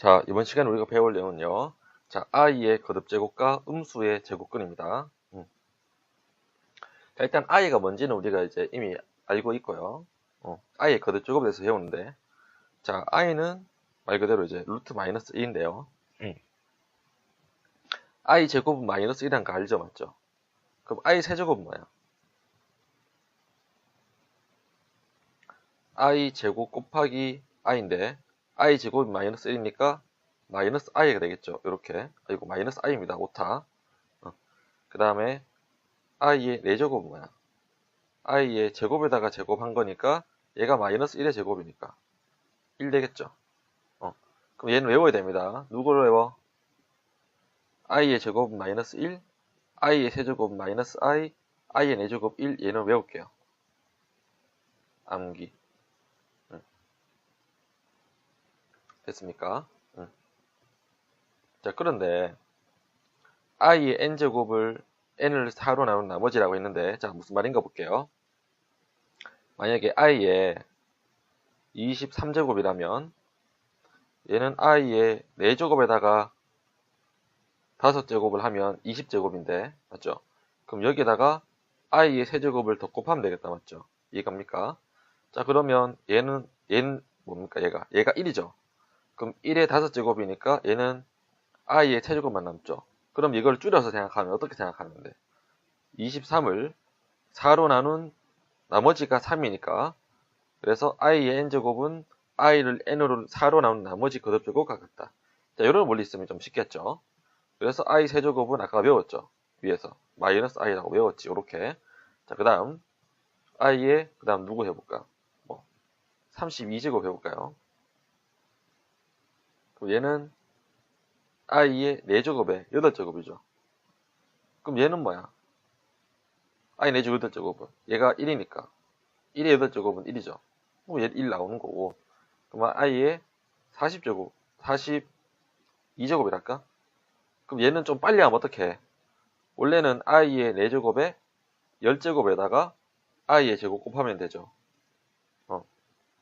자, 이번 시간에 우리가 배울 내용은요. 자, i의 거듭 제곱과 음수의 제곱근입니다. 음. 자, 일단 i가 뭔지는 우리가 이제 이미 알고 있고요. 어, i의 거듭 제곱에 대해서 배우는데, 자, i는 말 그대로 이제 루트 마이너스 1인데요. 음. i 제곱은 마이너스 1이란 거 알죠? 맞죠? 그럼 i 세제곱은 뭐야? i 제곱 곱하기 i인데 i 제곱이 마이너스 1이니까 마이너스 i가 되겠죠. 이렇게 아이고 마이너스 i입니다. 오타 어. 그 다음에 i의 4제곱은 뭐야? i의 제곱에다가 제곱한 거니까 얘가 마이너스 1의 제곱이니까 1 되겠죠. 어. 그럼 얘는 외워야 됩니다. 누구를 외워? i의 제곱은 마이너스 1, i의 세제곱은 마이너스 i, i의 4제곱 1 얘는 외울게요. 암기 됐습니까? 응. 자, 그런데 i의 n제곱을 n을 4로 나눈 나머지라고 했는데 자, 무슨 말인가 볼게요. 만약에 i의 23제곱이라면 얘는 i의 4제곱에다가 5제곱을 하면 20제곱인데 맞죠? 그럼 여기에다가 i의 세제곱을 더 곱하면 되겠다 맞죠? 이해갑니까? 자 그러면 얘는 얘는 뭡니까 얘가 얘가 1이죠 그럼 1의 5제곱이니까 얘는 i의 세제곱만 남죠. 그럼 이걸 줄여서 생각하면 어떻게 생각하면 돼? 23을 4로 나눈 나머지가 3이니까 그래서 i의 n제곱은 i를 n으로 4로 나눈 나머지 거듭제곱과 같다. 자, 이런 원리 있으면 좀 쉽겠죠. 그래서 i 세제곱은 아까 외웠죠. 위에서 마이너스 i라고 외웠지. 이렇게. 자, 그 다음 i의 그 다음 누구 해볼까? 뭐 32제곱 해볼까요? 얘는 i의 4제곱에 8제곱이죠. 그럼 얘는 뭐야? i 4제곱 8제곱은 얘가 1이니까 1의 8제곱은 1이죠. 그럼 얘1 나오는 거고 그럼 i의 40제곱 42제곱이랄까? 그럼 얘는 좀 빨리 하면 어떻게 해? 원래는 i의 4제곱에 10제곱에다가 i의 제곱 곱하면 되죠. 어.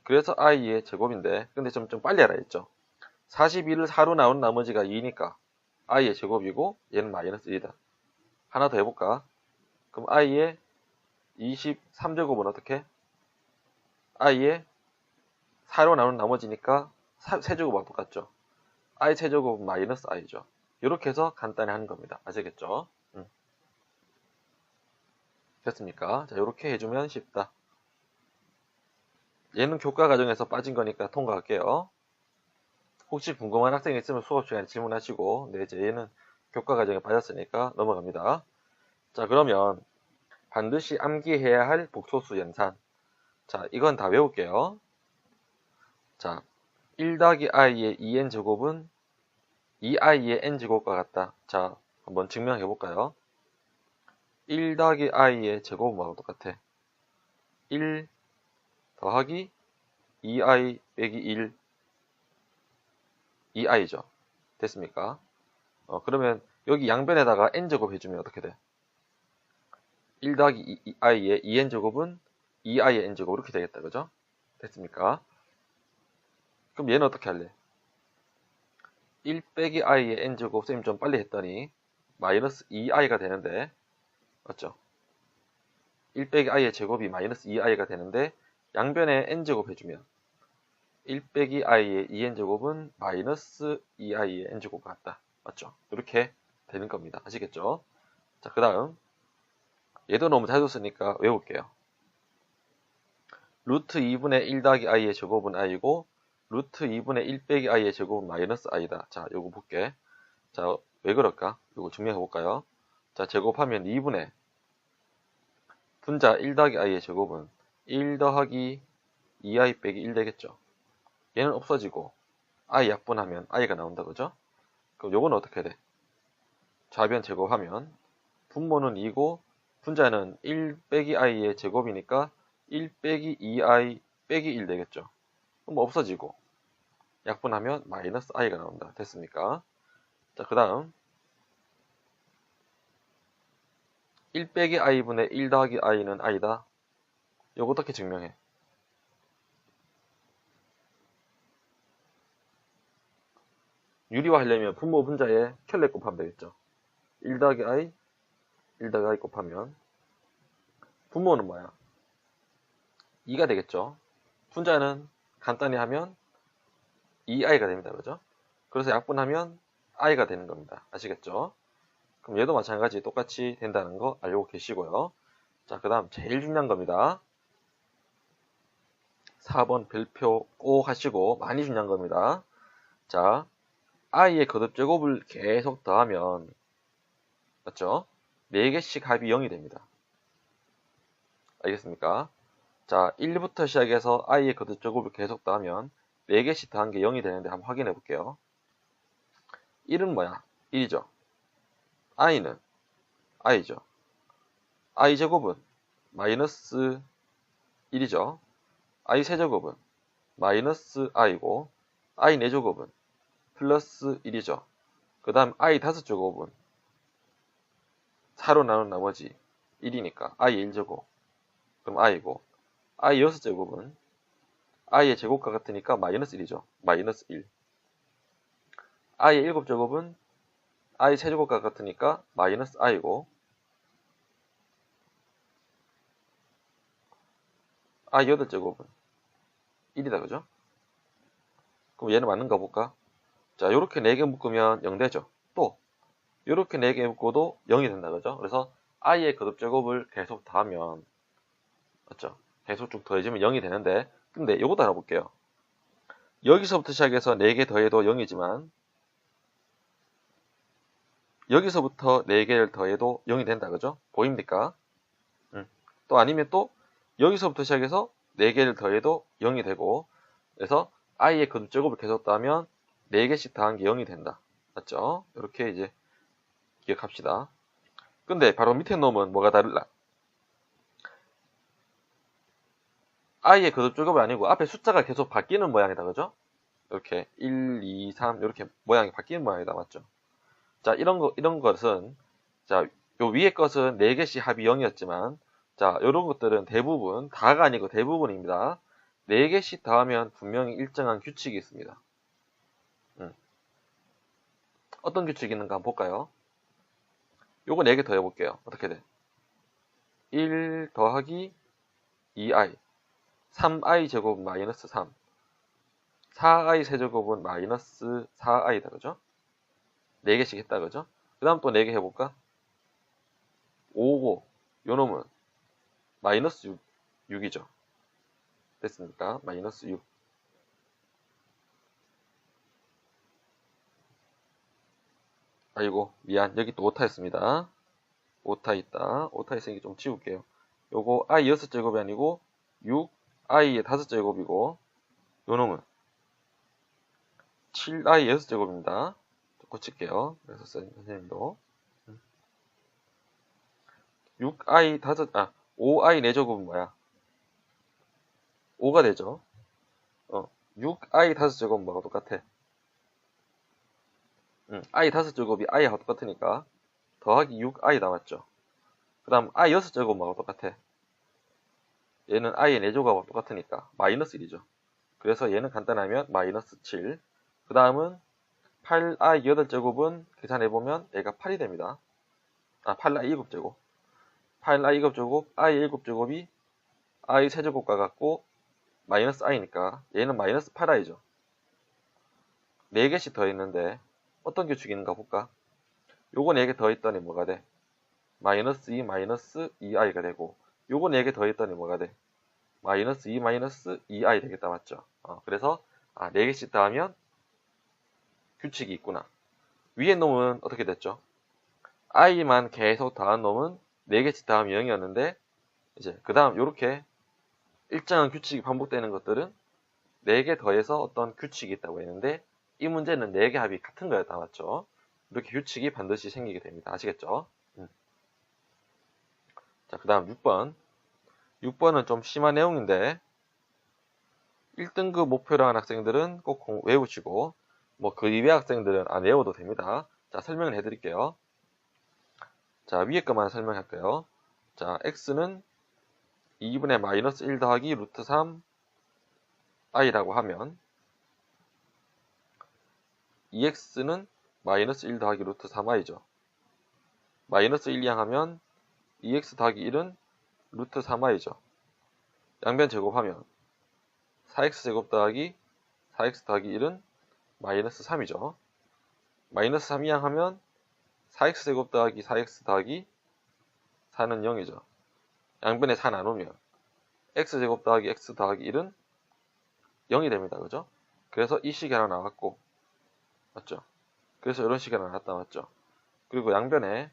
그래서 i의 제곱인데 근데 좀, 좀 빨리 했죠. 42를 4로 나온 나머지가 2니까 i의 제곱이고 얘는 마이너스 1이다. 하나 더 해볼까? 그럼 i의 23제곱은 어떻게? i의 4로 나온 나머지니까 세제곱과 똑같죠. i 세제곱은 마이너스 i죠. 이렇게 해서 간단히 하는 겁니다. 아시겠죠? 음. 됐습니까? 자, 이렇게 해주면 쉽다. 얘는 교과 과정에서 빠진 거니까 통과할게요. 혹시 궁금한 학생이 있으면 수업 시간에 질문하시고 네, 이제 얘는 교과 과정에 빠졌으니까 넘어갑니다. 자, 그러면 반드시 암기해야 할 복소수 연산. 자, 이건 다 외울게요. 자, 1 더하기 i의 2n 제곱은 2i의 n 제곱과 같다. 자, 한번 증명해 볼까요? 1 더하기 i의 제곱은 뭐하고 똑같아? 1 더하기 2i 빼기 1 2i죠. 됐습니까? 어, 그러면 여기 양변에다가 n제곱 해주면 어떻게 돼? 1 더하기 2i의 2n제곱은 2i의 n제곱 이렇게 되겠다. 그죠? 됐습니까? 그럼 얘는 어떻게 할래? 1 빼기 i의 n제곱 쌤이 좀 빨리 했더니 마이너스 2i가 되는데 맞죠? 1 빼기 i의 제곱이 마이너스 2i가 되는데 양변에 n제곱 해주면 1 빼기 i의 2n제곱은 마이너스 2i의 n제곱 같다. 맞죠? 이렇게 되는 겁니다. 아시겠죠? 자, 그 다음 얘도 너무 잘 줬으니까 외울게요. 루트 2분의 1 더하기 i의 제곱은 i고 루트 2분의 1 빼기 i의 제곱은 마이너스 i다. 자, 요거 볼게. 자, 왜 그럴까? 요거 증명해 볼까요? 자, 제곱하면 2분의 분자 1 더하기 i의 제곱은 1 더하기 2i 빼기 1 되겠죠? 얘는 없어지고 i 약분하면 i가 나온다 그죠? 그럼 요건 어떻게 돼? 좌변 제곱하면 분모는 2고 분자는 1 빼기 i의 제곱이니까 1 빼기 2i 빼기 1 되겠죠? 그럼 뭐 없어지고 약분하면 마이너스 i가 나온다. 됐습니까? 자, 그 다음 1 빼기 i분의 1 더하기 i는 i다. 요거 어떻게 증명해? 유리화하려면 분모 분자에 켤레 곱하면 되겠죠. 1 더하기 i, 1 더하기 i 곱하면 분모는 뭐야? 2가 되겠죠. 분자는 간단히 하면 2i가 됩니다. 그죠? 그래서 약분하면 i가 되는 겁니다. 아시겠죠? 그럼 얘도 마찬가지 똑같이 된다는 거 알고 계시고요. 자, 그 다음 제일 중요한 겁니다. 4번 별표 꼭 하시고 많이 중요한 겁니다. 자, i의 거듭 제곱을 계속 더하면 맞죠? 4개씩 합이 0이 됩니다. 알겠습니까? 자, 1부터 시작해서 i의 거듭 제곱을 계속 더하면 4개씩 더한 게 0이 되는데 한번 확인해 볼게요. 1은 뭐야? 1이죠. i는 i죠. i 제곱은 마이너스 1이죠. i 세제곱은 마이너스 i고 i 4제곱은 플러스 1이죠. 그 다음 i 다섯 제곱은 4로 나눈 나머지 1이니까 i 1제곱 그럼 i고 i 6제곱은 i의 제곱과 같으니까 마이너스 1이죠. 마이너스 1 i의 7제곱은 i 세제곱과 같으니까 마이너스 i고 i 8제곱은 1이다 그죠? 그럼 얘는 맞는가 볼까? 자 요렇게 4개 묶으면 0 되죠. 또 요렇게 4개 묶어도 0이 된다 그죠? 그래서 i의 거듭 제곱을 계속 더하면 맞죠? 계속 쭉 더해지면 0이 되는데 근데 요것도 알아볼게요. 여기서부터 시작해서 4개 더해도 0이지만 여기서부터 4개를 더해도 0이 된다 그죠? 보입니까? 음. 또 아니면 또 여기서부터 시작해서 4개를 더해도 0이 되고 그래서 i의 거듭 제곱을 계속 더하면 4개씩 더한 게 0이 된다. 맞죠? 이렇게 이제 기억합시다. 근데 바로 밑에 놈은 뭐가 다를라? i의 거듭제곱이 아니고 앞에 숫자가 계속 바뀌는 모양이다. 그죠? 이렇게 1, 2, 3 이렇게 모양이 바뀌는 모양이다. 맞죠? 자, 이런 거 이런 것은 자, 요 위에 것은 4개씩 합이 0이었지만 자, 이런 것들은 대부분 다가 아니고 대부분입니다. 4개씩 더하면 분명히 일정한 규칙이 있습니다. 음. 어떤 규칙이 있는가 한번 볼까요? 요거 4개 더 해볼게요. 어떻게 돼? 1 더하기 2i 3i 제곱 마이너스 3 4i 세제곱은 마이너스 4i다 그죠? 4개씩 했다 그죠? 그 다음 또 4개 해볼까? 5고 요놈은 마이너스 6, 6이죠. 됐습니까? 마이너스 6. 아이고 미안 여기 또 오타였습니다. 오타 있다. 오타 있으니까 좀 지울게요. 요거 i 6제곱이 아니고 6 i의 5제곱이고 요 놈은 7i 6제곱입니다. 고칠게요. 그래서 선생님도 6i 5, 아 5i 4제곱은 뭐야? 5가 되죠. 어, 6i 5제곱은 뭐가 똑같아? 응, i 5제곱이 i하고 똑같으니까 더하기 6i 남았죠. 그 다음 i 6제곱 뭐가 똑같아? 얘는 i의 4제곱하고 똑같으니까 마이너스 1이죠. 그래서 얘는 간단하면 마이너스 7. 그 다음은 8i 8제곱은 계산해보면 얘가 8이 됩니다. 아, 8i 7제곱. 8i 7제곱, i 7제곱이 i 세제곱과 같고 마이너스 i니까 얘는 마이너스 8i죠. 4개씩 더했는데 어떤 규칙이 있는가 볼까? 요거 4개 더했더니 뭐가 돼? 마이너스 2 마이너스 2i가 되고 요거 4개 더했더니 뭐가 돼? 마이너스 2 마이너스 2i 되겠다 맞죠? 어, 그래서 아, 4개씩 더하면 규칙이 있구나. 위에 놈은 어떻게 됐죠? i만 계속 더한 놈은 4개씩 더하면 0이었는데 이제 그 다음 요렇게 일정한 규칙이 반복되는 것들은 4개 더해서 어떤 규칙이 있다고 했는데 이 문제는 4개 합이 같은 거였다 맞죠? 이렇게 규칙이 반드시 생기게 됩니다. 아시겠죠? 음. 자, 그 다음 6번. 6번은 좀 심한 내용인데 1등급 목표로 한 학생들은 꼭 외우시고 뭐 그 이외 학생들은 안 외워도 됩니다. 자, 설명을 해드릴게요. 자, 위에 것만 설명할게요. 자, x는 2분의 마이너스 1 더하기 루트 3 i라고 하면 2x는 마이너스 1 더하기 루트 3i죠. 마이너스 1 이항하면 2x 더하기 1은 루트 3i죠. 양변 제곱하면 4x 제곱 더하기 4x 더하기 1은 마이너스 3이죠. 마이너스 3 이항하면 4x 제곱 더하기 4x 더하기 4는 0이죠. 양변에 4 나누면 x 제곱 더하기 x 더하기 1은 0이 됩니다. 그죠? 그래서 이 식이 하나 나왔고 맞죠? 그래서 이런 식이 나왔다 맞죠? 그리고 양변에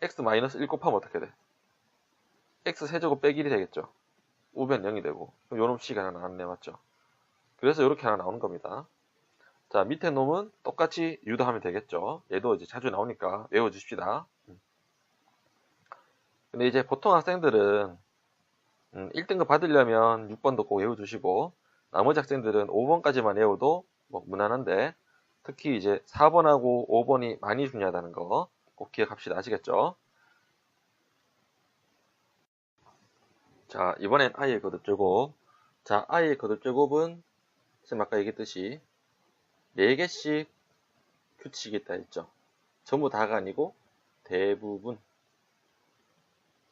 x-1 곱하면 어떻게 돼? x 세제곱 빼기 1이 되겠죠? 우변 0이 되고 그럼 요놈 식이 하나 나왔네 맞죠? 그래서 이렇게 하나 나오는 겁니다. 자 밑에 놈은 똑같이 유도하면 되겠죠? 얘도 이제 자주 나오니까 외워주십시다. 음. 근데 이제 보통 학생들은 1등급 음, 받으려면 6번도 꼭 외워주시고 나머지 학생들은 5번까지만 외워도 뭐 무난한데 특히 이제 4번하고 5번이 많이 중요하다는 거 꼭 기억합시다. 아시겠죠? 자, 이번엔 i의 거듭 제곱. 자, i의 거듭 제곱은 지금 아까 얘기했듯이 4개씩 규칙이 있다 했죠. 전부 다가 아니고 대부분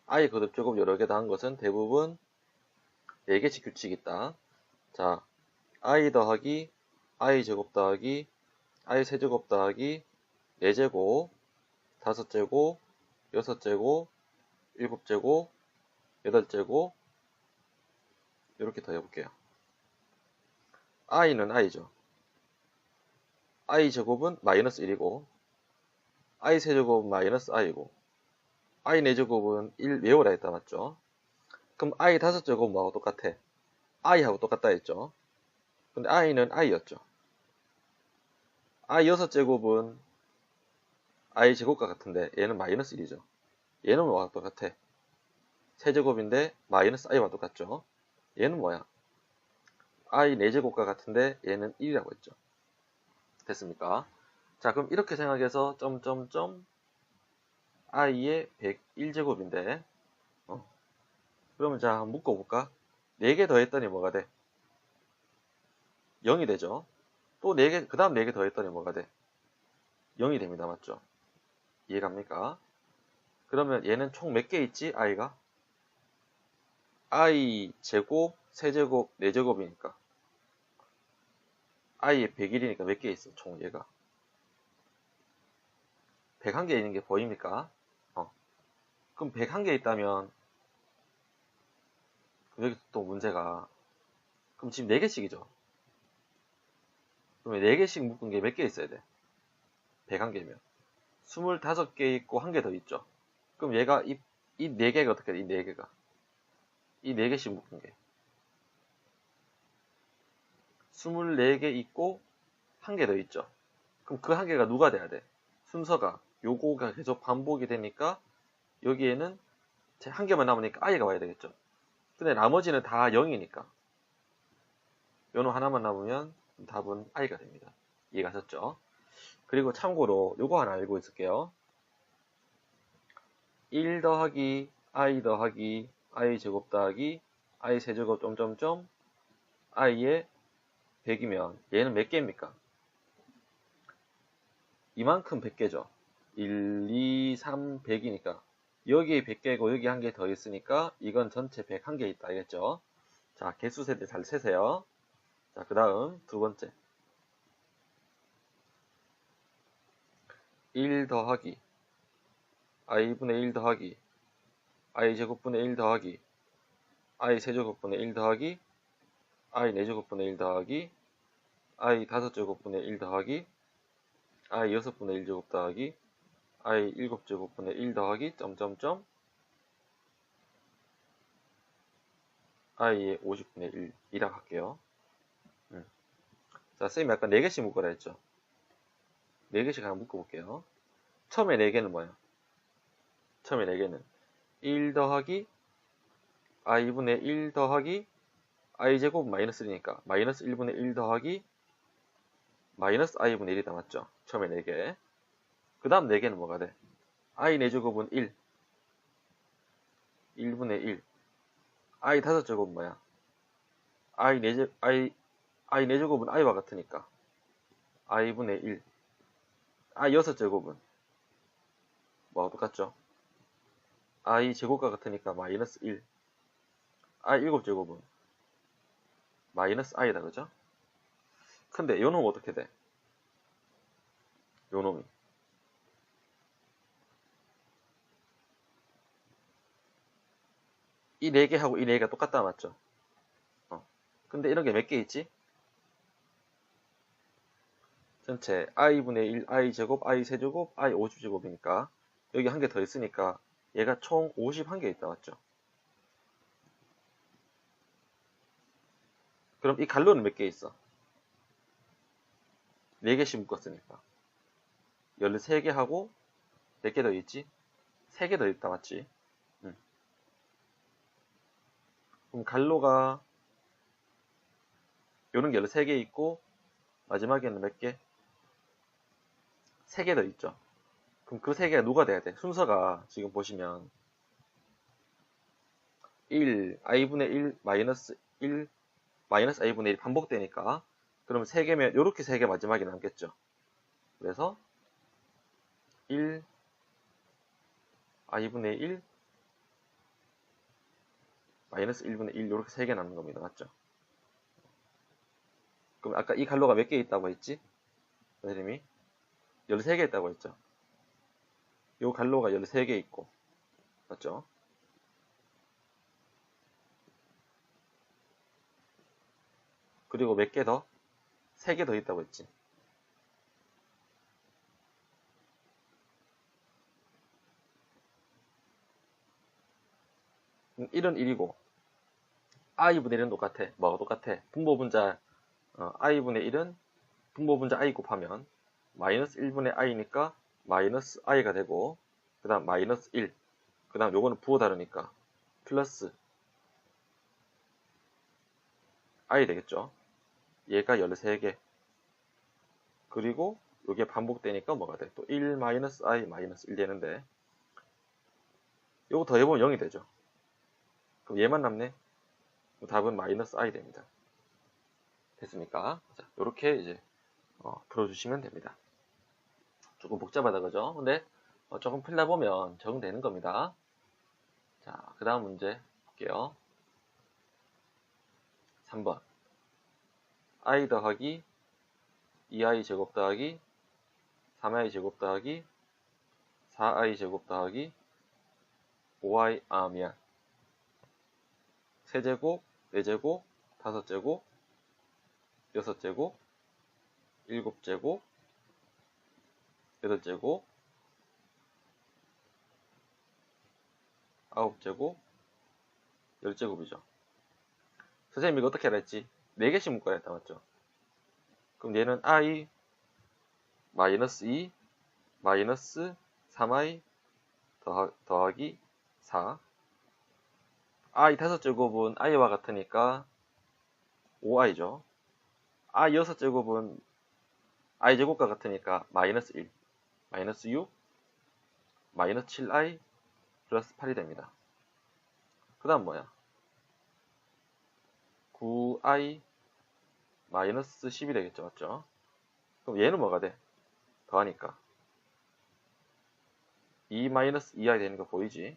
i 거듭 제곱 여러 개 더한 것은 대부분 4개씩 규칙이 있다. 자, i 더하기 i 제곱 더하기 i 세제곱 더하기 4제곱, 5제곱, 6제곱, 7제곱, 8제곱 이렇게 더 해볼게요. i는 i죠. i 제곱은 마이너스 1이고 i 세제곱은 마이너스 i고 i 4제곱은 1 외우라 했다 맞죠? 그럼 i 5제곱은 뭐하고 똑같아? i하고 똑같다 했죠? 근데 i는 i였죠. I 6제곱은 i 제곱과 같은데 얘는 마이너스 1이죠. 얘는 뭐와 똑같아? 세제곱인데 마이너스 i와 똑같죠. 얘는 뭐야? i 4제곱과 같은데 얘는 1이라고 했죠. 됐습니까? 자 그럼 이렇게 생각해서 점점점 i의 101제곱인데 어. 그러면 자 묶어볼까? 4개 더했더니 뭐가 돼? 0이 되죠. 또 4개, 그 다음 4개 더했더니 뭐가 돼? 0이 됩니다. 맞죠? 이해갑니까? 그러면 얘는 총 몇 개 있지? i가? i 제곱, 세제곱, 4제곱이니까 i의 100일이니까 몇 개 있어? 총 얘가 101개 있는 게 보입니까? 어. 그럼 101개 있다면 여기 또 문제가 그럼 지금 4개씩이죠 그러면 4개씩 묶은 게 몇 개 있어야 돼? 101개면. 25개 있고 한 개 더 있죠? 그럼 얘가 이, 이 4개가 어떻게 돼? 이 4개가. 이 4개씩 묶은 게. 24개 있고 한 개 더 있죠? 그럼 그 한 개가 누가 돼야 돼? 순서가 요거가 계속 반복이 되니까 여기에는 한 개만 남으니까 i가 와야 되겠죠? 근데 나머지는 다 0이니까. 요놈 하나만 남으면 답은 i가 됩니다. 이해가 셨죠? 그리고 참고로 요거 하나 알고 있을게요. 1 더하기 i 더하기 i 제곱 더하기 i 세제곱 점점점 i의 100이면 얘는 몇 개입니까? 이만큼 100개죠. 1, 2, 3, 100이니까 여기에 100개고 여기 한 개 더 있으니까 이건 전체 101개 있다 알겠죠? 자 개수 세대 잘 세세요. 자 그 다음 두 번째. 1 더하기. i분의 1 더하기. i 제곱분의 1 더하기. i 세제곱분의 1 더하기. i 4제곱분의 1 더하기. i 5제곱분의 1 더하기. i 6분의 1제곱 더하기. i 7제곱분의 1 더하기. 점점점. i의 50분의 1이라 고 할게요. 음. 자, 쌤이 아까 4개씩 묶으라 했죠. 4개씩 하나 묶어볼게요. 처음에 4개는 뭐야? 처음에 4개는 1 더하기 i분의 1 더하기 i제곱 마이너스 1이니까 마이너스 1분의 1 더하기 마이너스 i분의 1이다 맞죠? 처음에 4개 그 다음 4개는 뭐가 돼? i 4제곱은 1 1분의 1 i 5제곱은 뭐야? i 4제, i, i 4제곱은 i와 같으니까 i분의 1 i 6제곱은 뭐가 똑같죠? i 제곱과 같으니까 마이너스 1 i 7제곱은 마이너스 i다 그죠? 근데 요 놈은 어떻게 돼? 요 놈이 이 4개하고 이 4개가 똑같다 맞죠? 어. 근데 이런 게 몇 개 있지? 전체 i분의 1, i제곱, i 세제곱, i 50제곱이니까 여기 한 개 더 있으니까 얘가 총 51개 있다 맞죠? 그럼 이 갈로는 몇 개 있어? 4개씩 묶었으니까 13개 하고 몇개더 있지? 3개 더 있다 맞지? 응. 그럼 갈로가 요런 게 13개 있고 마지막에는 몇 개? 3개 더 있죠. 그럼 그 3개가 누가 돼야 돼? 순서가 지금 보시면 1, i분의 1, 마이너스 1, 마이너스 i분의 1 반복되니까 그러면 3개면 이렇게 3개 마지막에 남겠죠. 그래서 1, i분의 1, 마이너스 1분의 1 이렇게 3개 남는 겁니다. 맞죠? 그럼 아까 이 갈로가 몇 개 있다고 했지? 선생님이 13개 있다고 했죠. 요 갈로가 13개 있고 맞죠? 그리고 몇 개 더? 3개 더 있다고 했지. 음, 1은 1이고 i분의 1은 똑같아. 뭐가 똑같아? 분모 분자 어, i분의 1은 분모 분자 i 곱하면 마이너스 1분의 i니까 마이너스 i가 되고 그 다음 마이너스 1. 그 다음 요거는 부호 다르니까 플러스 i 되겠죠. 얘가 13개. 그리고 요게 반복되니까 뭐가 돼? 또 1 마이너스 i 마이너스 1 되는데 요거 더해보면 0이 되죠. 그럼 얘만 남네. 답은 마이너스 i 됩니다. 됐습니까? 자, 요렇게 이제 어, 풀어주시면 됩니다. 조금 복잡하다 그죠? 근데 어, 조금 풀다 보면 적응되는 겁니다. 자, 그 다음 문제 볼게요. 3번 i 더하기 2i 제곱 더하기 3i 제곱 더하기 4i 제곱 더하기 5i 아 미안 세제곱, 네제곱, 다섯제곱, 여섯제곱, 일곱제곱, 여덟제곱, 아홉제곱, 열제곱이죠. 선생님이 이거 어떻게 알았지? 4개씩 묶어야 했다 맞죠? 그럼 얘는 i 마이너스 2 마이너스 3i 더하기 4 i 다섯 제곱은 i와 같으니까 5i죠. i 여섯 제곱은 i 제곱과 같으니까 마이너스 1, 마이너스 6, 마이너스 7i 플러스 8이 됩니다. 그 다음 뭐야? 9i 마이너스 10이 되겠죠. 맞죠? 그럼 얘는 뭐가 돼? 더하니까 2 마이너스 2i 되는 거 보이지?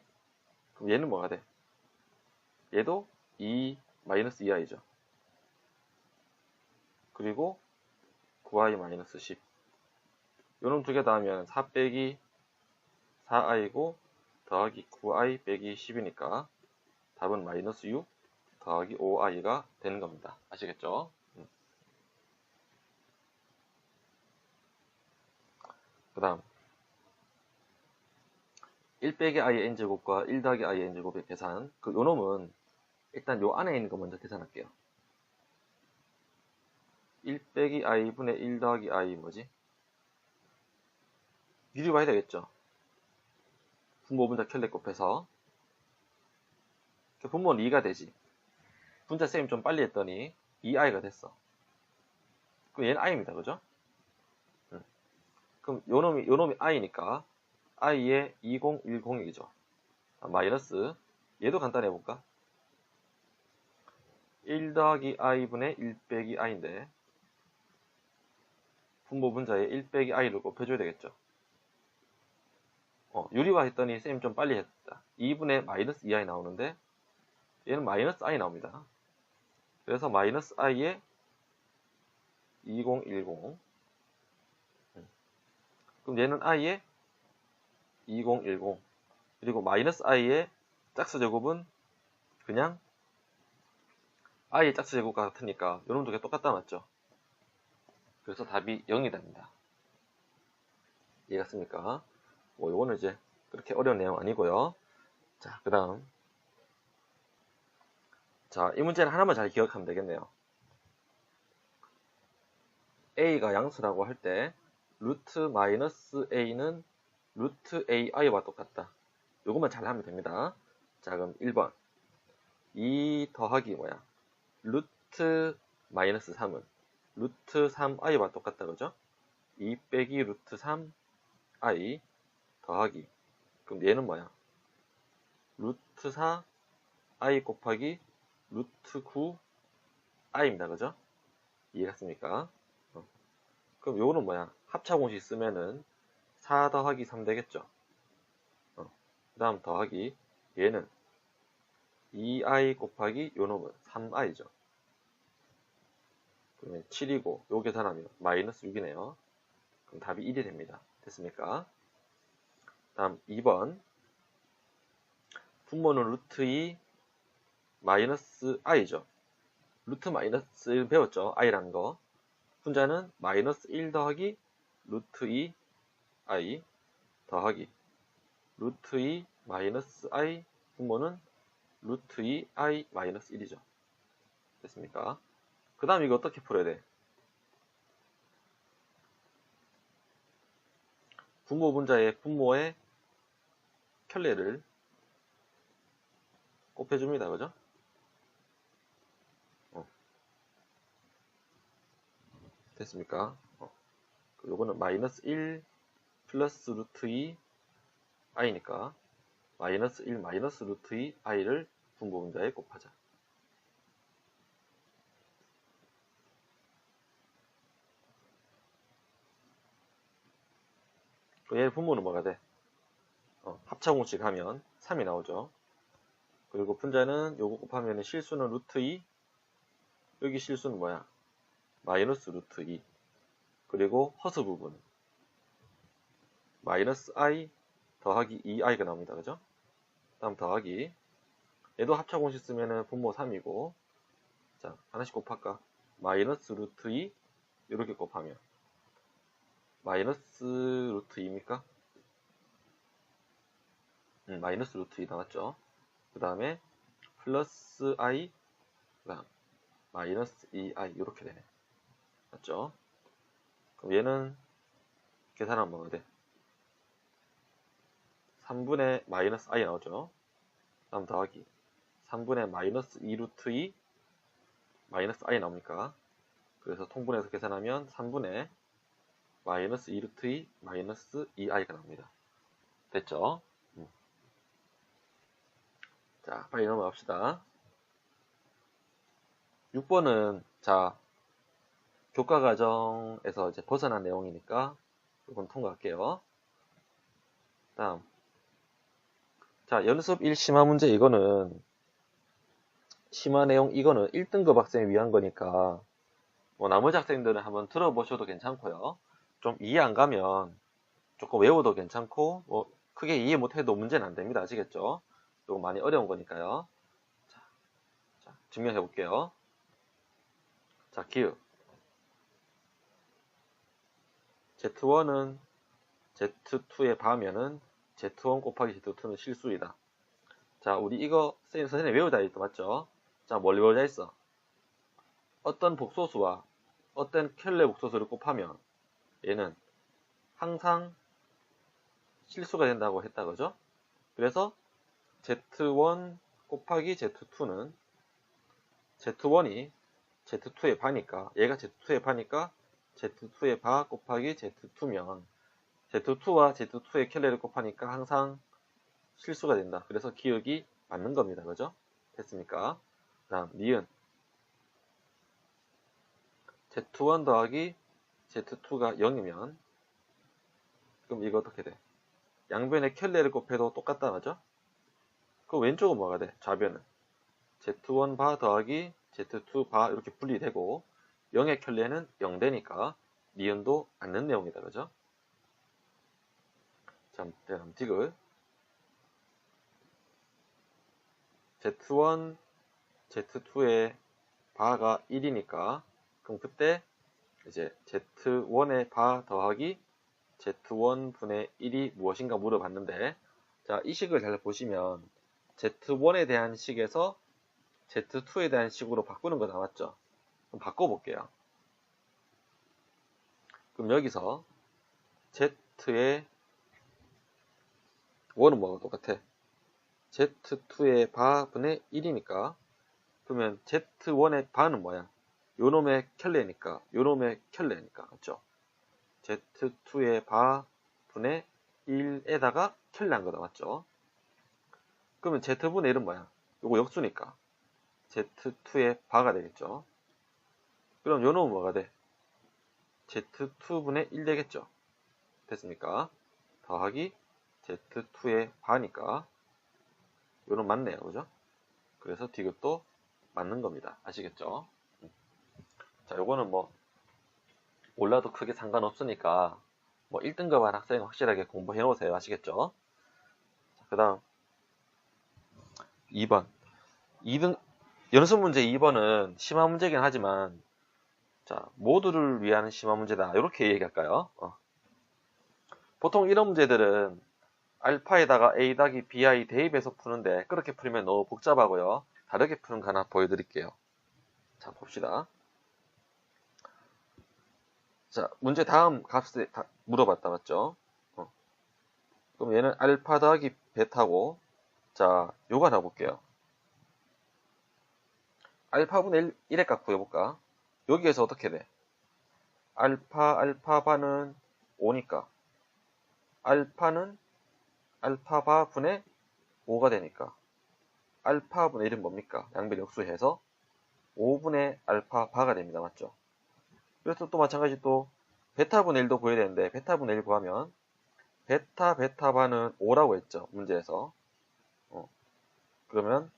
그럼 얘는 뭐가 돼? 얘도 2 마이너스 2i죠. 그리고 9i 마이너스 10. 요놈 두개 더하면 4 빼기 4i고 더하기 9i 빼기 10이니까 답은 마이너스 6 더하기 5i가 되는 겁니다. 아시겠죠? 음. 그 다음 1 빼기 i n제곱과 1 더하기 i n제곱의 계산 그 요놈은 일단 요 안에 있는 거 먼저 계산할게요 1 빼기 i분의 1 더하기 i 뭐지? 미리 봐야 되겠죠 분모 분자 켤레 곱해서 분모는 2가 되지 분자 쌤이 좀 빨리 했더니 2i가 됐어 그럼 얘는 i입니다 그죠? 음. 그럼 요 놈이 요 놈이 i니까 i의 2010이죠. 아, 마이너스 얘도 간단해 볼까? 1 더하기 i분의 1 빼기 i인데 분모 분자에 1 빼기 i를 곱해줘야 되겠죠. 어, 유리화 했더니 쌤좀 빨리 했다. 2분의 마이너스 2i 나오는데 얘는 마이너스 i 나옵니다. 그래서 마이너스 i에 2010 음. 그럼 얘는 i에 2010 그리고 마이너스 i의 짝수 제곱은 그냥 i의 짝수 제곱과 같으니까 이런 두 개 똑같다 맞죠? 그래서 답이 0이 됩니다. 이해갔습니까? 뭐 요거는 이제 그렇게 어려운 내용 아니고요. 자, 그 다음 자, 이 문제는 하나만 잘 기억하면 되겠네요. a가 양수라고 할 때 루트 마이너스 a는 루트 ai와 똑같다. 요것만 잘 하면 됩니다. 자, 그럼 1번 2 더하기 뭐야? 루트 마이너스 3은 루트 3i와 똑같다 그죠? 2 빼기 루트 3i 더하기 그럼 얘는 뭐야? 루트 4i 곱하기 루트 9i입니다. 그죠? 이해갔습니까? 어. 그럼 요거는 뭐야? 합차 공식 쓰면은 4 더하기 3 되겠죠? 어. 그 다음 더하기 얘는 2i 곱하기 요 놈은 3i죠. 그러면 7이고 요 계산하면 마이너스 6이네요. 그럼 답이 1이 됩니다. 됐습니까? 다음 2번 분모는 루트 2 마이너스 i죠. 루트 마이너스 1 배웠죠. i라는 거. 분자는 마이너스 1 더하기 루트 2 i 더하기 루트 2 마이너스 i 분모는 루트 2 i 마이너스 1이죠. 됐습니까? 그 다음 이거 어떻게 풀어야 돼? 분모 분자의 분모의 켤레를 곱해줍니다. 그죠? 어. 됐습니까? 어. 요거는 마이너스 1 플러스 루트 2 i니까 마이너스 1 마이너스 루트 2 i를 분모 분자에 곱하자. 얘 분모는 뭐가 돼? 어, 합차공식 하면 3이 나오죠. 그리고 분자는 요거 곱하면 실수는 루트 2 여기 실수는 뭐야? 마이너스 루트 2 그리고 허수 부분 마이너스 i 더하기 2i가 나옵니다. 그죠? 다음 더하기 얘도 합차공식 쓰면은 분모 3이고 자 하나씩 곱할까? 마이너스 루트 2 이렇게 곱하면 마이너스 루트 2입니까? 음, 마이너스 루트 2 나왔죠. 그 다음에 플러스 i 그 다음 마이너스 2i 이렇게 되네. 맞죠? 그럼 얘는 계산하면 뭐가 돼? 3분의 마이너스 i 나오죠. 다음 더하기 3분의 마이너스 2 루트 2 마이너스 i 나옵니까? 그래서 통분해서 계산하면 3분의 마이너스 2 루트 2 마이너스 2i가 나옵니다. 됐죠? 음. 자, 빨리 넘어갑시다. 6번은 자 교과 과정에서 이제 벗어난 내용이니까 이건 통과할게요. 다음 자 연습 1 심화 문제 이거는 심화 내용 이거는 1등급 학생을 위한 거니까 뭐 나머지 학생들은 한번 들어보셔도 괜찮고요. 좀 이해 안 가면 조금 외워도 괜찮고 뭐 크게 이해 못해도 문제는 안 됩니다. 아시겠죠? 이거 많이 어려운 거니까요. 자, 자 증명해 볼게요. 자, 기읍. Z1은 Z2에 봐면은 Z1 곱하기 Z2는 실수이다. 자, 우리 이거 선생님 외우자 했다 맞죠? 자, 뭘 외우자 했어? 어떤 복소수와 어떤 켤레 복소수를 곱하면 얘는 항상 실수가 된다고 했다 그죠? 그래서 Z1 곱하기 Z2는 Z1이 Z2의 바니까 얘가 Z2의 바니까 Z2의 바 곱하기 Z2면 Z2와 Z2의 켈레를 곱하니까 항상 실수가 된다. 그래서 기억이 맞는 겁니다. 그죠? 됐습니까? 그 다음 니은 Z1 더하기 Z2가 0이면 그럼 이거 어떻게 돼? 양변의 켤레를 곱해도 똑같다 맞죠? 그 왼쪽은 뭐가 돼? 좌변은 Z1 바 더하기 Z2 바 이렇게 분리되고 0의 켤레는 0 되니까 니은도 않는 내용이다 그죠? 자, 다음 디귿 Z1, Z2의 바가 1이니까 그럼 그때 이제 Z1의 바 더하기 Z1 분의 1이 무엇인가 물어봤는데 자, 이 식을 잘 보시면 Z1에 대한 식에서 Z2에 대한 식으로 바꾸는 거 나왔죠? 그럼 바꿔볼게요. 그럼 여기서 Z의 1은 뭐가 똑같아? Z2의 바분의 1이니까 그러면 Z1의 바는 뭐야? 요놈의 켤레니까 요놈의 켤레니까 맞죠? Z2의 바분의 1에다가 켤레한 거다 맞죠? 그러면 Z분의 1은 뭐야? 요거 역수니까 Z2의 바가 되겠죠? 그럼 요 놈은 뭐가 돼? Z2분의 1 되겠죠? 됐습니까? 더하기 Z2의 바니까 요놈 맞네요. 그죠? 그래서 디귿도 맞는 겁니다. 아시겠죠? 자, 요거는 뭐 몰라도 크게 상관없으니까 뭐 1등급 한 학생 확실하게 공부해 놓으세요. 아시겠죠? 그 다음 2번 2등 연습 문제 2번은 심화 문제긴 하지만 자 모두를 위한 심화 문제다 이렇게 얘기할까요? 어. 보통 이런 문제들은 알파에다가 a 닭이 bi 대입해서 푸는데 그렇게 풀면 너무 복잡하고요. 다르게 푸는 거 하나 보여드릴게요. 자 봅시다. 자 문제 다음 다 물어봤다 맞죠? 어. 그럼 얘는 알파 더하기 베타고 자 하나 볼게요. 알파분의 1, 의 값 구해볼까? 여기에서 어떻게 돼? 알파, 알파바는 5니까. 알파는 알파바 분의 5가 되니까. 알파분의 1은 뭡니까? 양변 역수해서 5분의 알파바가 됩니다. 맞죠? 그래서 또 마찬가지 또 베타분의 1도 구해야 되는데 베타분의 1 구하면 베타, 베타바는 5라고 했죠. 문제에서. 어. 그러면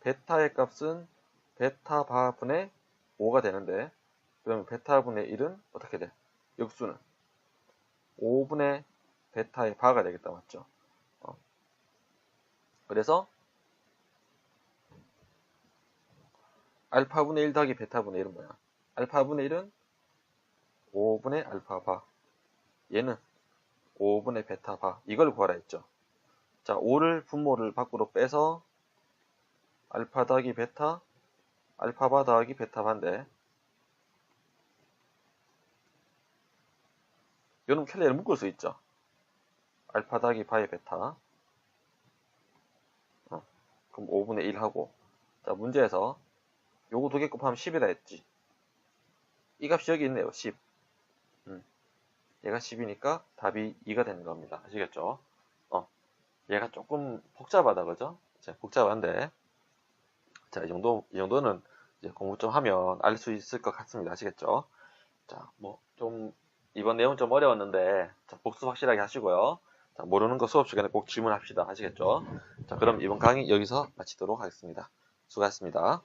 베타의 값은 베타 바분의 5가 되는데 그러면 베타분의 1은 어떻게 돼? 역수는 5분의 베타의 바가 되겠다 맞죠? 어. 그래서 알파분의 1 더하기 베타분의 1은 뭐야? 알파분의 1은 5분의 알파 바 얘는 5분의 베타 바 이걸 구하라 했죠. 자 5를 분모를 밖으로 빼서 알파 더하기 베타 알파바 더하기 베타바인데 요놈 켈레를 묶을 수 있죠. 알파 더하기 바의 베타. 어, 그럼 5분의 1 하고. 자 문제에서 요거 두 개 곱하면 10이라 했지. 이 값이 여기 있네요 10 음. 얘가 10이니까 답이 2가 되는 겁니다. 아시겠죠? 어 얘가 조금 복잡하다 그죠 복잡한데 자, 이 정도, 이 정도는 공부 좀 하면 알 수 있을 것 같습니다. 아시겠죠? 자, 뭐, 좀, 이번 내용 좀 어려웠는데, 자, 복습 확실하게 하시고요. 자, 모르는 거 수업 시간에 꼭 질문합시다. 아시겠죠? 자, 그럼 이번 강의 여기서 마치도록 하겠습니다. 수고하셨습니다.